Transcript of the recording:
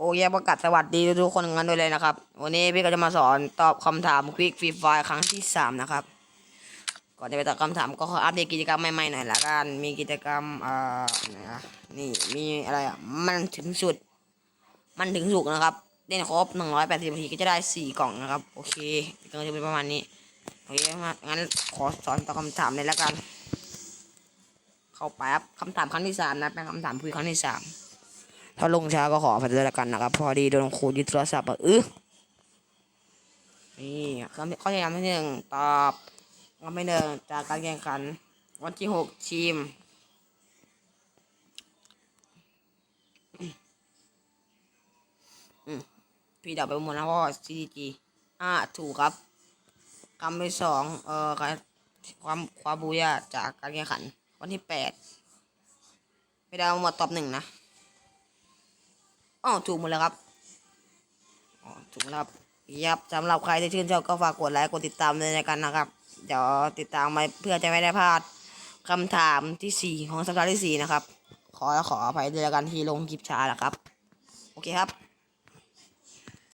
โอเคประกาศสวัสดีทุกๆคนกันด้วยเลยนะครับ วันนี้พี่ก็จะมาสอนตอบคำถามควิกฟรีไฟครั้งที่สามนะครับ ก่อนจะไปตอบคำถามก็ขออัปเดตกิจกรรมใหม่ๆหน่อยละกัน มีกิจกรรมเอ่อนนี่มีอะไรอะ มันถึงสุด มันถึงสุกนะครับ เล่นครบหนึ่งร้อยแปดสิบนาทีก็จะได้สี่กล่องนะครับ โอเคก็จะเป็นประมาณนี้ โอเคมางั้นขอสอนตอบคำถามเลยละกัน เข้าไปครับคำถามครั้งที่สามนะเป็นคำถามคุยครั้งที่สาม ถ้าลงช้าก็ขออภัยด้วยละกันนะครับ พอดีโดนครูยึดโทรศัพท์อะเออนี่ข้อข้อที่ที่หนึ่งตอบข้อที่หนึ่งจากการแข่งขัน วันที่หกทีมพี่เดาไปหมดนะพราะว่า CDG อ่าถูกครับคำที่สองเอ่อความความบูยาจากการแข่งขัน วันที่แปดพี่เดาหมดตอบหนึ่งนะ อ๋อถูกหมดแล้วครับอ๋อถูกแล้วครับยับสำหรับใครที่ชื่นชอบก็ฝากกดไลค์กดติดตามเลยในกันนะครับ เดี๋ยวติดตามไปเพื่อจะไม่ได้พลาดคำถามที่สี่ของสัปดาห์ที่สี่นะครับ ขอขออภัยด้วยกันที่ลงคลิปช้าแหละครับ โอเคครับ